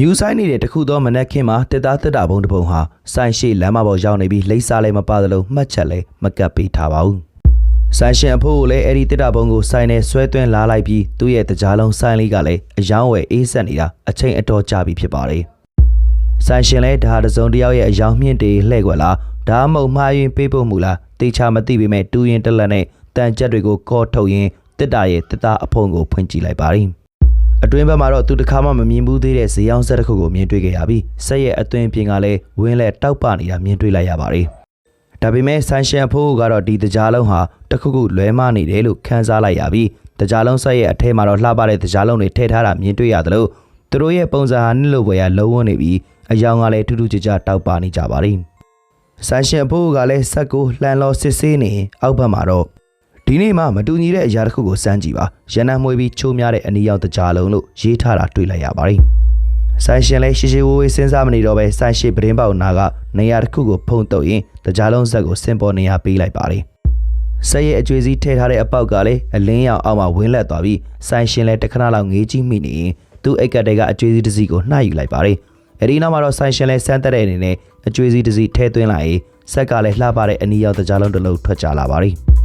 မြူဆိုင်နေတဲ့တခုသောမနက်ခင်းမှာတက်သားတက်တာဘုံတစ်ပုံဟာဆိုင်ရှိလမ်းမပေါ်ရောက်နေပြီးလိမ့်စားလည်းမပါသလိုမှတ်ချက်လည်းမကပ်ပေးထားပါဘူး။ဆိုင်ရှင်အဖိုးကလည်းအဲ့ဒီတက်တာဘုံကိုဆိုင်နဲ့ဆွဲသွင်းလာလိုက်ပြီးသူ့ရဲ့တကြားလုံးဆိုင်လေးကလည်းအယောင်းဝယ်အေးဆက်နေတာအချိန်အတော်ကြာပြီဖြစ်ပါတယ်။ဆိုင်ရှင်လည်းဒါတစ်စုံတစ်ယောက်ရဲ့အယောင်မြင့်တေလှဲ့ကွက်လားဒါမှမဟုတ်မှားယွင်းပေးပို့မှုလားတေချာမသိပေမဲ့တူရင်တက်လက်နဲ့တန်ကြက်တွေကိုကော့ထုတ်ရင်းတက်တာရဲ့တက်သားအဖုံကိုဖွင့်ကြည့်လိုက်ပါတယ်။ အတွင်းဘက်မှာတော့သူတစ်ခါမှမမြင်ဘူးသေးတဲ့ဇေယောင်းဆက်တစ်ခုကိုမြင်တွေ့ခဲ့ရပြီးဆက်ရဲ့အတွင်းပြင်ကလည်းဝင်းလဲတောက်ပနေတာမြင်တွေ့လိုက်ရပါတယ်။ဒါပေမဲ့ဆန်ရှန်ဖိုးကတော့ဒီတကြားလုံးဟာတစ်ခုခုလွဲမနေတယ်လို့ခန်းစားလိုက်ရပြီးတကြားလုံးဆက်ရဲ့အထဲမှာတော့လှပတဲ့တကြားလုံးတွေထည့်ထားတာမြင်တွေ့ရတယ်လို့သူတို့ရဲ့ပုံစံဟာနှစ်လိုပွဲရလုံးဝနေပြီးအယောင်ကလည်းထူးထူးခြားခြားတောက်ပနေကြပါတယ်။ဆန်ရှန်ဖိုးကလည်းဆက်ကိုလှန်လော်စစ်ဆေးနေရင်အောက်ဘက်မှာတော့ ဒီနေ့မှမတူညီတဲ့အရာတစ်ခုကိုစမ်းကြည့်ပါရန်နံမွေပြီးချိုးများတဲ့အနီရောင်တကြားလုံးလို့ရေးထားတာတွေ့လိုက်ရပါတယ်ဆိုင်ရှင်လည်းရှေရှေဝေးဝေးစဉ်းစားမနေတော့ပဲဆိုင်ရှိပဒင်းပေါက်နာကနေရာတစ်ခုကိုဖုံးတုပ်ရင်တကြားလုံးဇက်ကိုစင်ပေါ်နေရာပေးလိုက်ပါတယ်ဆက်ရဲ့အကျွေးစည်းထည့်ထားတဲ့အပေါက်ကလည်းအလင်းရောင်အောက်မှာဝင်းလက်သွားပြီးဆိုင်ရှင်လည်းတစ်ခဏလောက်ငေးကြည့်မိနေရင်သူ့အိတ်ကတ်တွေကအကျွေးစည်းတစ်စီးကိုနှှာယူလိုက်ပါတယ်အဲဒီနောက်မှာတော့ဆိုင်ရှင်လည်းစမ်းတက်တဲ့အနေနဲ့အကျွေးစည်းတစ်စီးထည့်သွင်းလိုက်ရင်ဆက်ကလည်းလှပတဲ့အနီရောင်တကြားလုံးတစ်လုံးထွက်ကြလာပါတယ်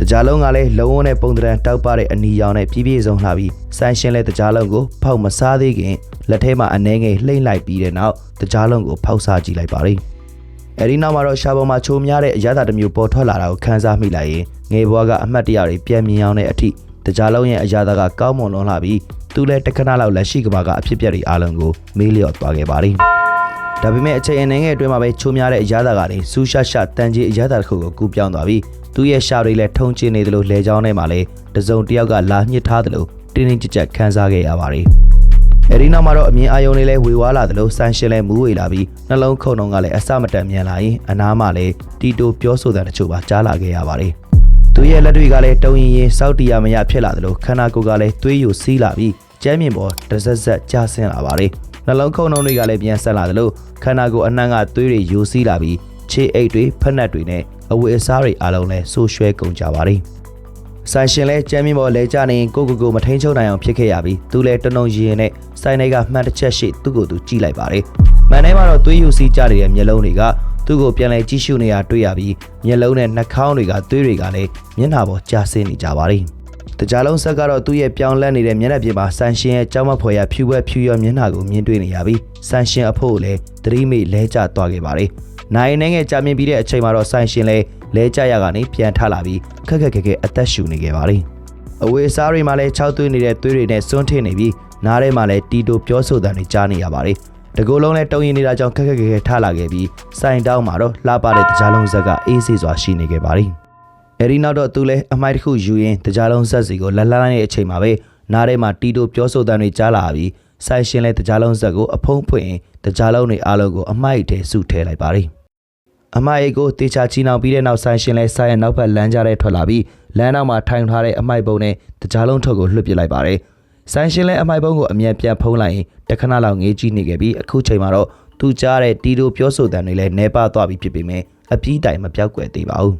တကြားလုံးကလည်းလုံးဝနဲ့ပုံတရံတောက်ပတဲ့အနီရောင်နဲ့ပြည့်ပြည့်စုံလှပြီးဆိုင်ရှင်လဲတကြားလုံးကိုဖောက်မစားသေးခင်လက်ထဲမှာအနှဲငယ်လှိမ့်လိုက်ပြီးတဲ့နောက်တကြားလုံးကိုဖောက်စားကြည့်လိုက်ပါလိမ့်အဲဒီနောက်မှာတော့ရှာပေါ်မှာချိုများတဲ့အရသာတစ်မျိုးပေါ်ထွက်လာတာကိုခန်းစားမိလိုက်ရင်ငယ်ဘွားကအမှတ်တရတွေပြန်မြင်အောင်တဲ့အထိတကြားလုံးရဲ့အရသာကကောင်းမွန်လွန်လှပြီးသူလည်းတခဏလောက်လက်ရှိကဘာကအဖြစ်ပြက်တွေအားလုံးကိုမေးလျော့သွားခဲ့ပါလိမ့် ဒါပေမဲ့အချိန်အနေငယ်အတွင်းမှာပဲချိုးများတဲ့အရသာကနေစူးရှာရှာတန်ကြီးအရသာတစ်ခုကိုကူးပြောင်းသွားပြီးသူ့ရဲ့ရှာတွေလည်းထုံကျင်းနေသလိုလဲချောင်းထဲမှာလည်းတစုံတစ်ယောက်ကလာညှစ်ထားသလိုတင်းတင်းကြပ်ကြပ်ခန်းစားခဲ့ရပါတယ်။အဲဒီနောက်မှာတော့အမြင်အာရုံတွေလည်းဝေဝါးလာသလိုဆန်ရှင်လည်းမူးဝေလာပြီးနှလုံးခုန်လုံးကလည်းအစမတန်မြန်လာရင်အနားမှာလည်းတီတိုပြောဆိုတဲ့တချို့ပါကြားလာခဲ့ရပါတယ်။သူရဲ့လက်တွေကလည်းတုံရင်ရင်စောက်တီရမရဖြစ်လာသလိုခန္ဓာကိုယ်ကလည်းသွေးယိုစီးလာပြီးကျမ်းမြင့်ပေါ်တစ်စက်စက်ကျဆင်းလာပါတယ်။ နှလုံးခုန်နှုံတွေကလည်းပြန်ဆက်လာသလိုခန္ဓာကိုယ်အနှံ့ကသွေးတွေယိုစီးလာပြီးခြေအိတ်တွေဖက်နှက်တွေနဲ့အဝတ်အစားတွေအားလုံးလည်းဆိုးရွှဲကုန်ကြပါတယ်။ဆိုင်ရှင်လည်းကျမ်းမြင့်ပေါ်လဲကျနေရင်ကိုကိုကိုမထိန်ချုပ်နိုင်အောင်ဖြစ်ခဲ့ရပြီးသူလည်းတနုံရင်နဲ့ဆိုင်တွေကမှန်တစ်ချက်ရှိသူ့ကိုယ်သူကြည့်လိုက်ပါတယ်။မှန်ထဲမှာတော့သွေးယိုစီးကြနေတဲ့မျက်လုံးတွေကသူ့ကိုပြန်လဲကြည့်ရှုနေတာတွေ့ရပြီးမျက်လုံးနဲ့နှာခေါင်းတွေကသွေးတွေကလည်းမျက်နှာပေါ်ကျဆင်းနေကြပါတယ်။ တကြားလုံးဆက်ကတော့သူ့ရဲ့ပြောင်းလဲနေတဲ့မျက်နှာပြင်မှာဆန်ရှင်ရဲ့ကြောက်မဖွယ်ရဖြူဘက်ဖြူရောမျက်နှာကိုမြင်တွေ့နေရပြီးဆန်ရှင်အဖို့ကိုလည်းသတိမိလဲကျသွားခဲ့ပါတယ်။နိုင်နေငယ်ကြာမြင့်ပြီးတဲ့အချိန်မှာတော့ဆန်ရှင်လည်းလဲကျရကနေပြန်ထလာပြီးခက်ခက်ခက်ခက်အသက်ရှူနေခဲ့ပါတယ်။အဝေးစားတွေမှာလည်းခြောက်သွေးနေတဲ့သွေးတွေနဲ့စွန်းထင်းနေပြီးနားထဲမှာလည်းတီတိုပြောဆိုတဲ့တွေကြားနေရပါတယ်။တကူလုံးလည်းတုံရင်နေတာကြောင့်ခက်ခက်ခက်ခက်ထလာခဲ့ပြီးစိုင်တောင်းမှာတော့လှပတဲ့တကြားလုံးဇက်ကအေးဆေးစွာရှိနေခဲ့ပါတယ်။ အဲဒီနောက်တော့သူလည်းအမိုက်တစ်ခုယူရင်းတကြားလုံးဆက်စီကိုလက်လှမ်းတဲ့အချိန်မှာပဲနားထဲမှာတီတိုပြောဆိုတဲ့တွေကြားလာပြီးဆိုင်ရှင်လည်းတကြားလုံးဆက်ကိုအဖုံးဖွင့်ရင်တကြားလုံးတွေအားလုံးကိုအမိုက်ထဲစုထဲလိုက်ပါတယ်အမိုက်ကိုတေချာချီနှောင်ပြီးတဲ့နောက်ဆိုင်ရှင်လည်းဆိုင်ရဲ့နောက်ဘက်လမ်းကြားထဲထွက်လာပြီးလမ်းနောက်မှာထိုင်ထားတဲ့အမိုက်ပုံနဲ့တကြားလုံးထုတ်ကိုလွှတ်ပစ်လိုက်ပါတယ်ဆိုင်ရှင်လည်းအမိုက်ပုံကိုအမြန်ပြန်ဖုံးလိုက်ရင်တခဏလောက်ငေးကြည့်နေခဲ့ပြီးအခုချိန်မှာတော့သူကြားတဲ့တီတိုပြောဆိုတဲ့တွေလည်းနှဲပါသွားပြီးဖြစ်ပေမဲ့အပြီးတိုင်မပြောက်ကွယ်သေးပါဘူး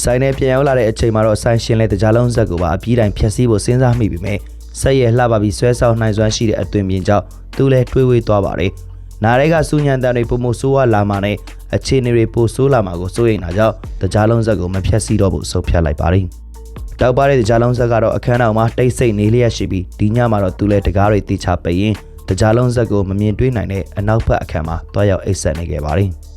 ဆိုင်နဲ့ပြန်ရောက်လာတဲ့အချိန်မှာတော့ဆိုင်ရှင်လည်းတကြားလုံးဇက်ကိုပါအပြီးတိုင်းဖြတ်စည်းဖို့စဉ်းစားမိပြီမဲ့ဆက်ရဲ့လှပပြီးဆွဲဆောင်နိုင်စွမ်းရှိတဲ့အသွင်ပြင်ကြောင့်သူလည်းတွေးဝေးသွားပါတယ်။နားတွေကစူညံတန်တွေပုံမဆိုးဝါလာမှနဲ့အခြေအနေတွေပိုဆိုးလာမှာကိုစိုးရိမ်တာကြောင့်တကြားလုံးဇက်ကိုမဖြတ်စည်းတော့ဖို့ဆုံးဖြတ်လိုက်ပါတယ်။တောက်ပါတဲ့တကြားလုံးဇက်ကတော့အခန်းတော်မှာတိတ်ဆိတ်နေလျက်ရှိပြီးဒီညမှာတော့သူလည်းတကားတွေတေချပိတ်ရင်တကြားလုံးဇက်ကိုမမြင်တွေ့နိုင်တဲ့အနောက်ဘက်အခန်းမှာတွားရောက်အိတ်ဆက်နေခဲ့ပါတယ်။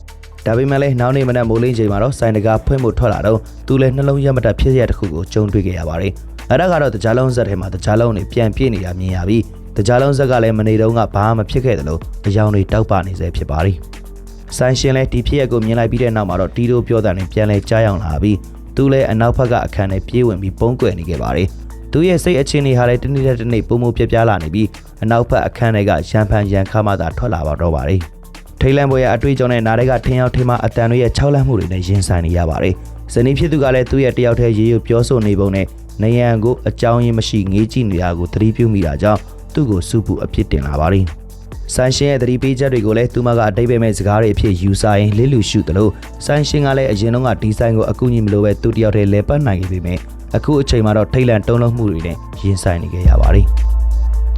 ဒါပေမဲ့လည်းနောက်နေ့မနက်မိုးလင်းချိန်မှာတော့စိုင်တကာဖွင့်ဖို့ထွက်လာတော့သူလည်းနှလုံးရမတတ်ဖြစ်ရတဲ့တစ်ခုကိုကြုံတွေ့ခဲ့ရပါတယ်။အဲ့ဒါကတော့တကြားလုံးဇက်ထဲမှာတကြားလုံးတွေပြန်ပြည့်နေတာမြင်ရပြီးတကြားလုံးဇက်ကလည်းမနေတော့ကဘာမှမဖြစ်ခဲ့သလိုအယောင်တွေတောက်ပနေစေဖြစ်ပါတယ်။စိုင်ရှင်လည်းဒီဖြစ်ရက်ကိုမြင်လိုက်ပြီးတဲ့နောက်မှာတော့တီတိုပြောတဲ့နဲ့ပြန်လဲကြားရောက်လာပြီးသူလည်းအနောက်ဘက်ကအခန်းထဲပြေးဝင်ပြီးပုံကွယ်နေခဲ့ပါတယ်။သူရဲ့စိတ်အခြေအနေဟာလည်းတနေ့တစ်နေ့ပုံမပြပြလာနေပြီးအနောက်ဘက်အခန်းထဲကရန်ဖန်ရန်ခါမှသာထွက်လာပါတော့ပါတယ်။ ထိတ်လန့်ပွဲရအတွေ့အကြုံနဲ့နားတွေကထင်းရောက်ထင်းမအတန်တွေရဲ့ခြောက်လန့်မှုတွေနဲ့ရင်ဆိုင်နေရပါတယ်။ဇနီးဖြစ်သူကလည်းသူ့ရဲ့တယောက်တည်းရေရွပြောဆိုနေပုံနဲ့နေရန်ကိုအကြောင်းရင်းမရှိငေးကြည့်နေတာကိုသတိပြုမိတာကြောင့်သူ့ကိုစုပူအပြစ်တင်လာပါတယ်။ဆန်ရှင်ရဲ့သတိပေးချက်တွေကိုလည်းသူမကအတိတ်ပဲမဲ့စကားတွေအဖြစ်ယူဆရင်လစ်လူရှုသလိုဆန်ရှင်ကလည်းအရင်တုန်းကဒီဇိုင်းကိုအကူအညီမလိုပဲသူတယောက်တည်းလဲပတ်နိုင်ခဲ့ပေမဲ့အခုအချိန်မှာတော့ထိတ်လန့်တုံးလုံးမှုတွေနဲ့ရင်ဆိုင်နေခဲ့ရပါတယ်။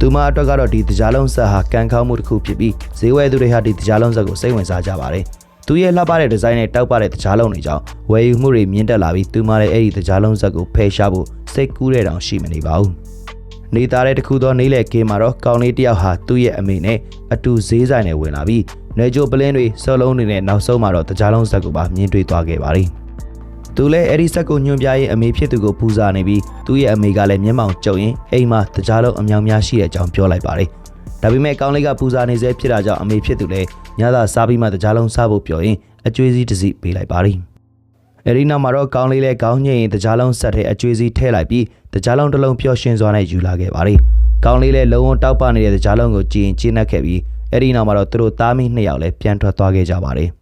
သူမအတွက်ကတော့ဒီတကြားလုံးဆက်ဟာကန်ကောင်းမှုတစ်ခုဖြစ်ပြီးဈေးဝယ်သူတွေဟာဒီတကြားလုံးဆက်ကိုစိတ်ဝင်စားကြပါတယ်။သူရဲ့လှပတဲ့ဒီဇိုင်းနဲ့တောက်ပတဲ့တကြားလုံးတွေကြောင့်ဝယ်ယူမှုတွေမြင့်တက်လာပြီးသူမလည်းအဲ့ဒီတကြားလုံးဆက်ကိုဖယ်ရှားဖို့စိတ်ကူးတဲ့တောင်ရှိမနေပါဘူး။နေသားတဲ့တစ်ခုသောနေလေကင်းမှာတော့ကောင်းလေးတစ်ယောက်ဟာသူ့ရဲ့အမေနဲ့အတူဈေးဆိုင်နဲ့ဝင်လာပြီးနေချိုပလင်းတွေစောလုံးတွေနဲ့နောက်ဆုံးမှာတော့တကြားလုံးဆက်ကိုပါမြင်တွေ့သွားခဲ့ပါတယ်။ သူလည်းအဲ့ဒီဆက်ကိုညွှန်ပြရေးအမေဖြစ်သူကိုပူဇော်နေပြီးသူ့ရဲ့အမေကလည်းမျက်မှောင်ကျုံရင်အိမ်မှာတကြားလုံးအမြောင်များရှိတဲ့အကြောင်းပြောလိုက်ပါတယ်။ဒါပေမဲ့ကောင်းလေးကပူဇော်နေစေဖြစ်တာကြောင့်အမေဖြစ်သူလည်းညသာစားပြီးမှတကြားလုံးစားဖို့ပြောရင်အကျွေးစီးတစ်စီးပေးလိုက်ပါတယ်။အဲ့ဒီနောက်မှာတော့ကောင်းလေးလည်းကောင်းညင်ရင်တကြားလုံးဆက်ထဲအကျွေးစီးထည့်လိုက်ပြီးတကြားလုံးတစ်လုံးပျော်ရွှင်စွာနဲ့ယူလာခဲ့ပါတယ်။ကောင်းလေးလည်းလုံးဝတောက်ပနေတဲ့တကြားလုံးကိုကြည်ရင်ကျင်းနှက်ခဲ့ပြီးအဲ့ဒီနောက်မှာတော့သူတို့သားမိနှစ်ယောက်လည်းပြန်ထွက်သွားခဲ့ကြပါတယ်။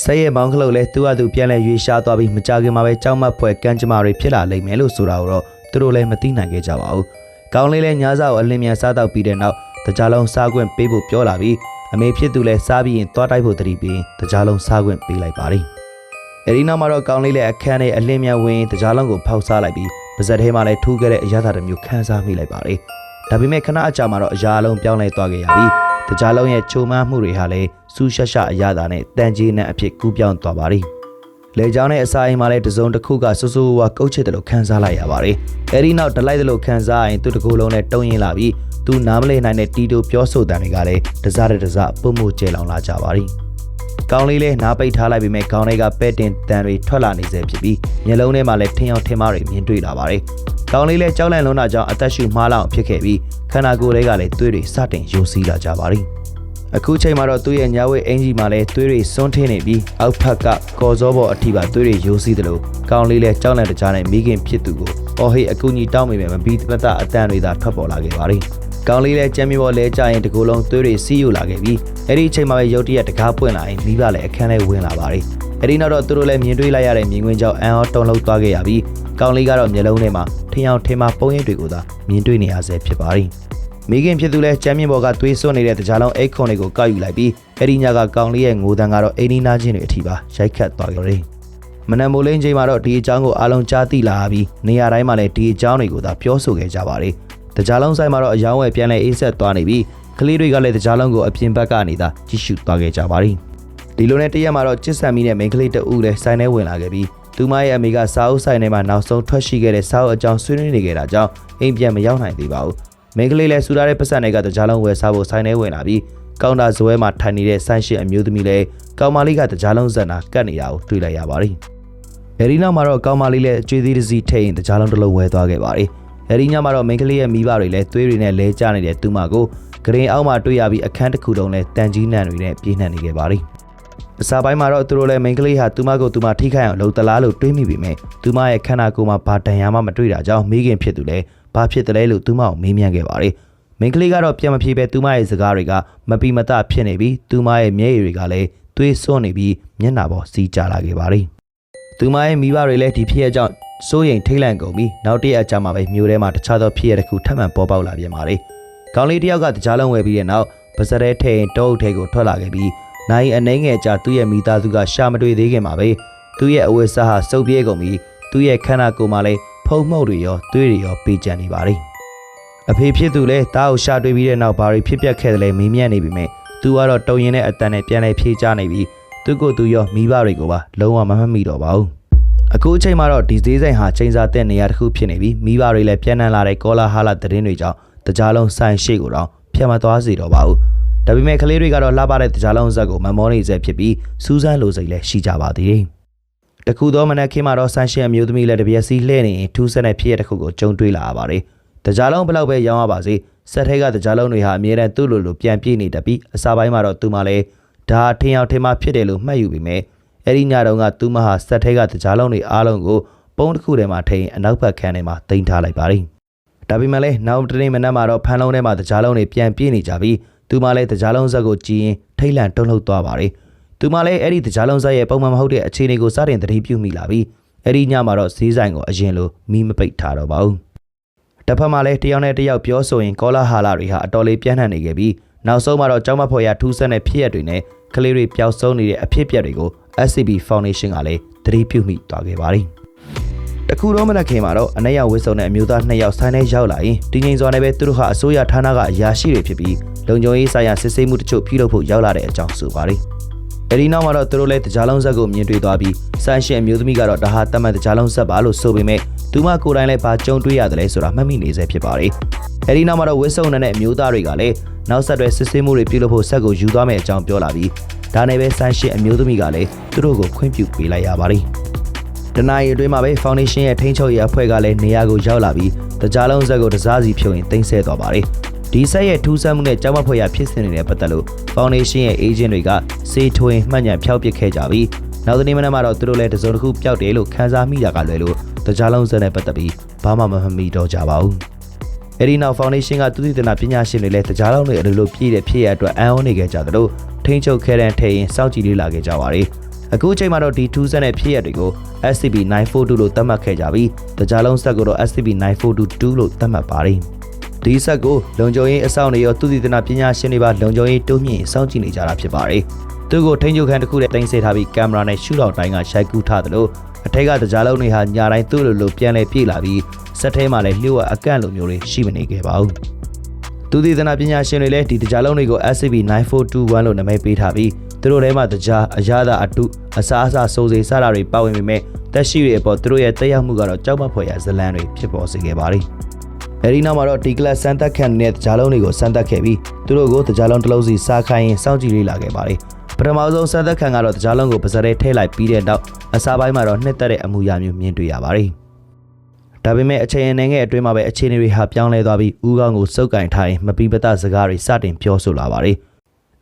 ဆက်ရဲ့မောင်းခလုတ်လဲသူ့အတူပြန်လဲရွေရှားသွားပြီးမကြခင်မှာပဲကြောက်မက်ဖွယ်ကန်းကြမ္မာတွေဖြစ်လာလိမ့်မယ်လို့ဆိုတာကိုတော့သူတို့လည်းမသိနိုင်ခဲ့ကြပါဘူး။ကောင်းလေးလဲညစာကိုအလင်းမြန်စားတော့ပြီးတဲ့နောက်တကြားလုံးစားခွင့်ပေးဖို့ပြောလာပြီးအမေဖြစ်သူလဲစားပြီးရင်သွားတိုက်ဖို့တတိပြီးတကြားလုံးစားခွင့်ပေးလိုက်ပါတယ်။အဲဒီနောက်မှာတော့ကောင်းလေးလဲအခန်းထဲအလင်းမြန်ဝင်တကြားလုံးကိုဖောက်စားလိုက်ပြီးပါဇက်ထဲမှာလဲထူးခဲ့တဲ့အရသာတစ်မျိုးခန်းစားမိလိုက်ပါတယ်။ဒါပေမဲ့ခဏအကြာမှာတော့အရာအလုံးပြောင်းလဲသွားခဲ့ရပြီး တကြားလုံးရဲ့ချုံမန်းမှုတွေဟာလည်းစူးရှက်ရှက်အရသာနဲ့တန်ကြီးနဲ့အဖြစ်ကူးပြောင်းသွားပါတယ်။လေကြောင်းနဲ့အစာအိမ်မှာလည်းတစုံတစ်ခုကဆူဆူဝါကုတ်ချစ်တယ်လို့ခန်းစားလိုက်ရပါတယ်။အဲဒီနောက်ဒလိုက်တယ်လို့ခန်းစားရင်သူ့တကူလုံးနဲ့တုံးရင်လာပြီးသူနားမလည်နိုင်တဲ့တီတိုပြောဆိုတန်တွေကလည်းတစားတဲ့တစားပုံမှုကျဲလောင်လာကြပါတယ်။ကောင်းလေးလည်းနားပိတ်ထားလိုက်ပြီးမဲ့ကောင်းလေးကပဲ့တင်တန်တွေထွက်လာနေစေဖြစ်ပြီးမျက်လုံးထဲမှာလည်းထင်အောင်ထင်မှားတွေမြင်တွေ့လာပါတယ်။ကောင်းလေးလည်းကြောက်လန့်လွန်းတာကြောင့်အသက်ရှူမှားလောက်ဖြစ်ခဲ့ပြီး ခန္ဓာကိုယ်တွေကလည်းသွေးတွေစတင်ယိုစီးလာကြပါတယ်။အခုချိန်မှာတော့သူ့ရဲ့ညာဝဲအင်ကြီးမှာလည်းသွေးတွေစွန်းထင်းနေပြီးအောက်ဖက်ကကော်စောပေါ်အထိပါသွေးတွေယိုစီးတယ်လို့ကောင်းလေးလဲကြောက်လန့်တကြားနဲ့မိခင်ဖြစ်သူကိုအော်ဟေးအကူကြီးတောင်းမိမယ်မပြီးတတ်အတန်တွေသာထွက်ပေါ်လာခဲ့ပါတယ်။ကောင်းလေးလဲကြမ်းမြေပေါ်လဲကြရင်တကူလုံးသွေးတွေစီးယူလာခဲ့ပြီးအဲ့ဒီအချိန်မှာပဲရုတ်တရက်တကားပွင့်လာရင်မိဘလည်းအခန်းထဲဝင်လာပါတယ်။အဲ့ဒီနောက်တော့သူတို့လည်းမြင်တွေ့လိုက်ရတဲ့မြင်ကွင်းကြောင့်အန်အောတုံလုံးသွားခဲ့ရပြီးကောင်းလေးကတော့မျက်လုံးထဲမှာ ထင်အောင်ထင်မှာပုံရိပ်တွေကိုသာမြင်တွေ့နေရဆဲဖြစ်ပါတယ်။မိခင်ဖြစ်သူလဲချမ်းမြင့်ဘော်ကသွေးစွန်းနေတဲ့တကြားလုံးအိတ်ခွန်တွေကိုကောက်ယူလိုက်ပြီးအဲ့ဒီညကကောင်းလေးရဲ့ငိုတန်ကတော့အိမ်နီးနားချင်းတွေအထိပါရိုက်ခတ်သွားကြတယ်။မနက်မိုးလင်းချိန်မှာတော့ဒီအကြောင်းကိုအားလုံးကြားသိလာပြီးနေရာတိုင်းမှာလည်းဒီအကြောင်းတွေကိုသာပြောဆိုခဲ့ကြပါတယ်။တကြားလုံးဆိုင်မှာတော့အယောင်းဝယ်ပြန်လဲအေးဆက်သွားနေပြီးကလေးတွေကလည်းတကြားလုံးကိုအပြင်ဘက်ကနေသာကြည့်ရှုသွားခဲ့ကြပါတယ်။ဒီလိုနဲ့တရက်မှာတော့ချစ်ဆန်မီနဲ့မိန်းကလေးတအုပ်လည်းဆိုင်ထဲဝင်လာခဲ့ပြီး သူမရဲ့အမေကစာအုပ်ဆိုင်ထဲမှာနောက်ဆုံးထွက်ရှိခဲ့တဲ့စာအုပ်အကြောင်းဆွေးနွေးနေခဲ့တာကြောင့်အိမ်ပြန်မရောက်နိုင်သေးပါဘူး။မိန်းကလေးလည်းစူထားတဲ့ပတ်စံတွေကတကြားလုံးဝယ်စားဖို့ဆိုင်ထဲဝင်လာပြီးကောင်တာဇွဲမှာထိုင်နေတဲ့ဆိုင်ရှင်အမျိုးသမီးလည်းကောင်မလေးကတကြားလုံးဇက်နာကတ်နေတာကိုတွေ့လိုက်ရပါတယ်။အဲဒီနောက်မှာတော့ကောင်မလေးလည်းအကျွေးသီးတစ်စီးထိတ်ရင်တကြားလုံးတစ်လုံးဝယ်သွားခဲ့ပါတယ်။အဲဒီညမှာတော့မိန်းကလေးရဲ့မိဘတွေလည်းသွေးတွေနဲ့လဲကျနေတဲ့သူမကိုဂရင်အောက်မှာတွေ့ရပြီးအခန်းတစ်ခုလုံးလည်းတန်ကြီးနံတွေနဲ့ပြေးနှံနေခဲ့ပါတယ်။ အစာပိုင်းမှာတော့သူတို့လည်းမိန်းကလေးဟာသူမကိုသူမထိခိုက်အောင်လှုပ်တလားလို့တွေးမိပေမဲ့သူမရဲ့ခန္ဓာကိုယ်မှာဘာတန်ရာမှမတွေ့တာကြောင့်မိခင်ဖြစ်သူလည်းဘာဖြစ်တယ်လဲလို့သူမကိုမေးမြန်းခဲ့ပါတယ်။မိန်းကလေးကတော့ပြန်မဖြေပဲသူမရဲ့စကားတွေကမပီမတဖြစ်နေပြီးသူမရဲ့မျက်ရည်တွေကလည်းသွေးစွန်းနေပြီးမျက်နှာပေါ်စီးကျလာခဲ့ပါတယ်။သူမရဲ့မိဘတွေလည်းဒီဖြစ်ရကြောင့်စိုးရိမ်ထိတ်လန့်ကုန်ပြီးနောက်တစ်ရက်အကြာမှာပဲမြို့ထဲမှာတခြားသောဖြစ်ရတစ်ခုထပ်မံပေါ်ပေါက်လာပြန်ပါတယ်။ကောင်းလေးတစ်ယောက်ကတကြားလုံးဝယ်ပြီးတဲ့နောက်ပါစရဲထဲရင်တောအုပ်ထဲကိုထွက်လာခဲ့ပြီး နိုင်အနှဲငယ်ကြာသူ့ရဲ့မိသားစုကရှာမတွေ့သေးခင်မှာပဲသူ့ရဲ့အဝတ်စားဟာစုပ်ပြေးကုန်ပြီးသူ့ရဲ့ခန္ဓာကိုယ်မှာလည်းဖုံမှုန့်တွေရောသွေးတွေရောပေးကျန်နေပါတယ်။အဖေဖြစ်သူလည်းတားကိုရှာတွေ့ပြီးတဲ့နောက်ဘာတွေဖြစ်ပျက်ခဲ့တယ်လဲမေးမြန်းနေပြီမဲ့သူကတော့တုံရင်တဲ့အတန်နဲ့ပြန်လဲဖြေးချနေပြီးသူကိုယ်သူရောမိဘတွေကိုပါလုံးဝမမှတ်မိတော့ပါဘူး။အခုအချိန်မှာတော့ဒီဈေးဆိုင်ဟာချိန်စာတဲ့နေရာတစ်ခုဖြစ်နေပြီးမိဘတွေလည်းပြန်နှံလာတဲ့ကောလာဟာလာသတင်းတွေကြောင့်တကြားလုံးဆိုင်ရှိကိုတော့ဖျက်မသွားစေတော့ပါဘူး။ ဒါပေမဲ့ကလေးတွေကတော့လှပတဲ့တကြားလုံးဇက်ကိုမမောနေစေဖြစ်ပြီးစူးစမ်းလိုစိတ်လည်းရှိကြပါသေးတယ်။တခုသောမနက်ခင်းမှာတော့ဆန်ရှင်အမျိုးသမီးလည်းတပြက်စီလှည့်နေရင်ထူးဆန်းတဲ့ဖြစ်ရတစ်ခုကိုကြုံတွေ့လာရပါတယ်။တကြားလုံးဘယ်လောက်ပဲရောင်းရပါစေစက်ထဲကတကြားလုံးတွေဟာအမြဲတမ်းသူ့လိုလိုပြန်ပြေးနေတတ်ပြီးအစာပိုင်းမှာတော့သူမှလည်းဒါထင်အောင်ထင်မှဖြစ်တယ်လို့မှတ်ယူပြီးမြဲအဲ့ဒီညတုန်းကသူမဟာစက်ထဲကတကြားလုံးတွေအားလုံးကိုပုံးတစ်ခုထဲမှာထိန်အနောက်ဘက်ခန်းထဲမှာတင်ထားလိုက်ပါတယ်။ဒါပေမဲ့လည်းနောက်တစ်နေ့မနက်မှာတော့ဖန်လုံးထဲမှာတကြားလုံးတွေပြန်ပြေးနေကြပြီး သူမလည်းတကြားလုံးဇက်ကိုကြည်ရင်ထိတ်လန့်တုန်လှုပ်သွားပါတယ်။သူမလည်းအဲ့ဒီတကြားလုံးဇက်ရဲ့ပုံမှန်မဟုတ်တဲ့အခြေအနေကိုစတင်သတိပြုမိလာပြီးအဲ့ဒီညမှာတော့ဈေးဆိုင်ကိုအရင်လိုမီးမပိတ်ထားတော့ပါဘူး။တစ်ဖက်မှာလည်းတယောက်နဲ့တယောက်ပြောဆိုရင်ကောလာဟာလာတွေဟာအတော်လေးပြန့်နှံ့နေခဲ့ပြီးနောက်ဆုံးမှာတော့ကျောင်းမဖော်ရထူးဆန်းတဲ့ဖြစ်ရပ်တွေနဲ့ကလေးတွေပျောက်ဆုံးနေတဲ့အဖြစ်အပျက်တွေကို SCB Foundation ကလည်းသတိပြုမိသွားခဲ့ပါတယ်။ တတခုတော့မလက်ခင်မှာတော့အနက်ရောက်ဝစ်စုံတဲ့အမျိုးသား2ယောက်ဆိုင်ထဲရောက်လာရင်တင်းငိမ်စွာနဲ့ပဲသူတို့ဟာအစိုးရဌာနကအရာရှိတွေဖြစ်ပြီးလုံခြုံရေးဆိုင်ရာစစ်ဆေးမှုတချို့ပြုလုပ်ဖို့ရောက်လာတဲ့အကြောင်းဆိုပါတယ်။အဲဒီနောက်မှာတော့သူတို့လည်းတကြားလုံးဆက်ကိုမြင်တွေ့သွားပြီးဆိုင်ရှင်အမျိုးသမီးကတော့ဒါဟာတတ်မှတ်တကြားလုံးဆက်ပါလို့ဆိုပေမဲ့သူမကိုယ်တိုင်လည်းဘာကြုံတွေ့ရတယ်လဲဆိုတာမှတ်မိနေစေဖြစ်ပါတယ်။အဲဒီနောက်မှာတော့ဝစ်စုံနဲ့အမျိုးသားတွေကလည်းနောက်ဆက်တွဲစစ်ဆေးမှုတွေပြုလုပ်ဖို့ဆက်ကိုယူသွားမယ့်အကြောင်းပြောလာပြီးဒါနဲ့ပဲဆိုင်ရှင်အမျိုးသမီးကလည်းသူတို့ကိုခွင့်ပြုပေးလိုက်ရပါတယ်။ တနအီအတွင်းမှာပဲ foundation ရဲ့ထိန်းချုပ်ရေးအဖွဲ့ကလည်းနေရာကိုရောက်လာပြီးတကြားလုံးဆက်ကိုတစားစီဖြုတ်ရင်တင်ဆက်သွားပါတယ်။ဒီဆက်ရဲ့ထူးဆန်းမှုနဲ့ကြောက်မဖွယ်ရဖြစ်စဉ်တွေနဲ့ပတ်သက်လို့ foundation ရဲ့ agent တွေကစေထွင်မှတ်ညံဖျောက်ပစ်ခဲ့ကြပြီးနောက်တစ်နေ့မနက်မှာတော့သူတို့လည်းတစုံတစ်ခုပျောက်တယ်လို့ခန်းစားမိတာကလွယ်လို့တကြားလုံးဆက်နဲ့ပတ်သက်ပြီးဘာမှမမှတ်မိတော့ကြပါဘူး။အဲဒီနောက် foundation ကသူသိသနာပညာရှင်တွေလည်းတကြားလုံးတွေအလိုလိုပြည့်တဲ့ဖြစ်ရအတွက်အံ့ဩနေကြကြသလိုထိန်းချုပ်ခဲ့တဲ့ထိရင်စောင့်ကြည့်လေ့လာခဲ့ကြပါတယ်။ အခုအချိန်မှာတော့ဒီထူးဆန်းတဲ့ဖြစ်ရပ်တွေကို SCP-942 လို့သတ်မှတ်ခဲ့ကြပြီးတကြားလုံးဆက်ကိုတော့ SCP-942 လို့သတ်မှတ်ပါတယ်။ဒီဆက်ကိုလုံခြုံရေးအစောင့်တွေရောသူသိသနာပညာရှင်တွေပါလုံခြုံရေးတိုးမြင့်စောင့်ကြည့်နေကြတာဖြစ်ပါတယ်။သူကိုထိန်းချုပ်ခန်းတစ်ခုနဲ့တင်ဆက်ထားပြီးကင်မရာနဲ့ရှုထောင့်တိုင်းကရိုက်ကူးထားသလိုအထက်ကတကြားလုံးတွေဟာညာတိုင်းသူ့လိုလိုပြန်လဲပြေးလာပြီးစက်ထဲမှာလည်းလျှို့ဝှက်အကန့်လိုမျိုးတွေရှိမနေခဲ့ပါဘူး။သူသိသနာပညာရှင်တွေလည်းဒီတကြားလုံးတွေကို SCP-9421 လို့နာမည်ပေးထားပြီး သူတို့ထဲမှာတကြားအရာသာအတုအစားအစာစိုးစိစတာတွေပါဝင်ပေမဲ့တက်ရှိတွေအပေါ်သူတို့ရဲ့တက်ရောက်မှုကတော့ကြောက်မဖွယ်ရာဇလန်းတွေဖြစ်ပေါ်စေခဲ့ပါတယ်။အဲဒီနောက်မှာတော့ဒီကလပ်စမ်းသက်ခံတဲ့တကြားလုံးတွေကိုစမ်းသက်ခဲ့ပြီးသူတို့ကိုတကြားလုံးတစ်လုံးစီစားခိုင်းရင်စောင့်ကြည့်လေ့လာခဲ့ပါတယ်။ပထမဆုံးစမ်းသက်ခံကတော့တကြားလုံးကိုပါဇက်ထဲထည့်လိုက်ပြီးတဲ့နောက်အစားပိုင်းမှာတော့နှစ်သက်တဲ့အမူအရာမျိုးမြင်တွေ့ရပါတယ်။ဒါပေမဲ့အချိန်အနေငယ်အတွင်းမှာပဲအခြေအနေတွေဟာပြောင်းလဲသွားပြီးဦးခေါင်းကိုစုပ်ကင်ထားရင်မပီးပသစကားတွေစတင်ပြောဆိုလာပါတယ်။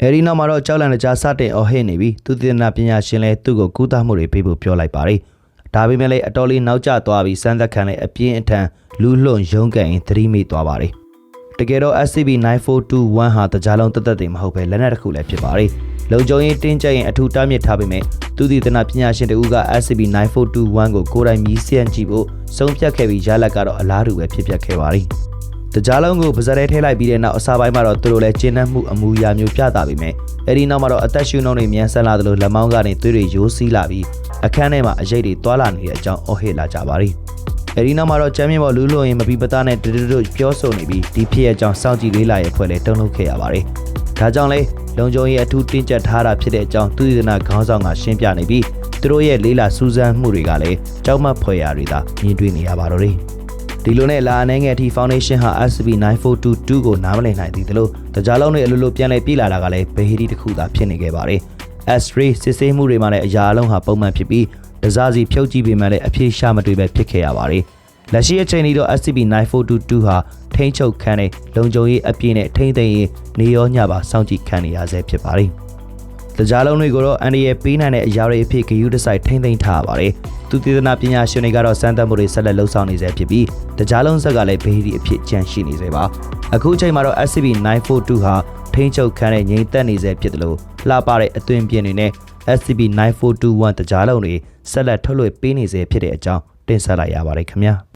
အဲဒီနောက်မှာတော့ကြောက်လန့်တကြားစတင်အော်ဟစ်နေပြီးသူတည်နာပညာရှင်လည်းသူ့ကိုကူးသားမှုတွေပေးဖို့ပြောလိုက်ပါတယ်။ဒါပေမဲ့လည်းအတော်လေးနောက်ကျသွားပြီးစမ်းသက်ခံလည်းအပြင်းအထန်လူးလွန်ရုန်းကန်ရင်သတိမိသွားပါတယ်။တကယ်တော့ SCP-9421 ဟာတကြားလုံးတက်တက်တွေမဟုတ်ပဲလက်နက်တစ်ခုလည်းဖြစ်ပါတယ်။လုံခြုံရေးတင်းကျပ်ရင်အထူးတားမြစ်ထားပေမဲ့သူတည်တနာပညာရှင်တဦးက SCP-9421 ကိုကိုယ်တိုင်မြည်စျံကြည့်ဖို့ဆုံးဖြတ်ခဲ့ပြီးရလက်ကတော့အလားတူပဲဖြစ်ပျက်ခဲ့ပါတယ်။ တကြားလုံးကိုပါဇက်ထဲထည့်လိုက်ပြီးတဲ့နောက်အစာပိုင်းမှာတော့သူတို့လည်းကျင်းနှံမှုအမူအရာမျိုးပြတာပေမဲ့အဲဒီနောက်မှာတော့အသက်ရှူနှုံးတွေမြန်ဆန်လာသလိုလက်မောင်းကနေသွေးတွေရိုးစီးလာပြီးအခန်းထဲမှာအရိပ်တွေတွာလာနေတဲ့အကြောင်းအော်ဟစ်လာကြပါတယ်။အဲဒီနောက်မှာတော့ကျမ်းမြင့်ပေါ်လူးလွန်ရင်မပီပသားနဲ့တူတူတူပြောဆိုနေပြီးဒီဖြစ်ရဲ့အကြောင်းစောင့်ကြည့်လေးလာရဲ့ဖွဲ့လဲတုံ့လုပ်ခဲ့ရပါတယ်။ဒါကြောင့်လဲလုံခြုံရေးအထူးတင်းကျပ်ထားတာဖြစ်တဲ့အကြောင်းသူသနာခေါင်းဆောင်ကရှင်းပြနေပြီးသူတို့ရဲ့လေးလာစူးစမ်းမှုတွေကလည်းကြောက်မက်ဖွယ်ရာတွေသာမြင်တွေ့နေရပါတော့တယ်။ ဒီလိုနဲ့လာအနေငယ်အထိ foundation ဟာ SCP-9422 ကိုနားမလည်နိုင်သေးတယ်လို့တကြားလုံးတွေအလိုလိုပြန်လည်ပြေးလာတာကလည်းဘယ်ဟီဒီတစ်ခုသာဖြစ်နေခဲ့ပါတယ်။ S3 စစ်ဆေးမှုတွေမှာလည်းအရာအလုံးဟာပုံမှန်ဖြစ်ပြီးဒဇာစီဖြုတ်ကြည့်ပေမဲ့လည်းအပြေရှာမတွေ့ပဲဖြစ်ခဲ့ရပါတယ်။လက်ရှိအချိန်นี้တော့ SCP-9422 ဟာထိန်းချုပ်ခန်းတဲ့လုံခြုံရေးအပြည့်နဲ့ထိန်းသိမ်းရေးနေရောညပါစောင့်ကြည့်ခံနေရဆဲဖြစ်ပါတယ်။တကြားလုံးတွေကိုတော့အန်ဒီရဲ့ပေးနိုင်တဲ့အရာတွေအဖြစ်ဂယုတစိုက်ထိန်းသိမ်းထားပါတယ်။ သူသေသနာပညာရှင်တွေကတော့စမ်းသပ်မှုတွေဆက်လက်လှုပ်ဆောင်နေဆဲဖြစ်ပြီးတကြားလုံးဆက်ကလည်းဘေးဒီအဖြစ်ကြန့်ရှိနေသေးပါ။အခုချိန်မှာတော့ SCP-942 ဟာထိန်းချုပ်ခန်းတဲ့ငြိမ်သက်နေဆဲဖြစ်တယ်လို့လှပတဲ့အသွင်ပြင်တွေနဲ့ SCP-9421 တကြားလုံးတွေဆက်လက်ထုတ်လွှင့်ပေးနေဆဲဖြစ်တဲ့အကြောင်းတင်ဆက်လိုက်ရပါတယ်ခင်ဗျာ။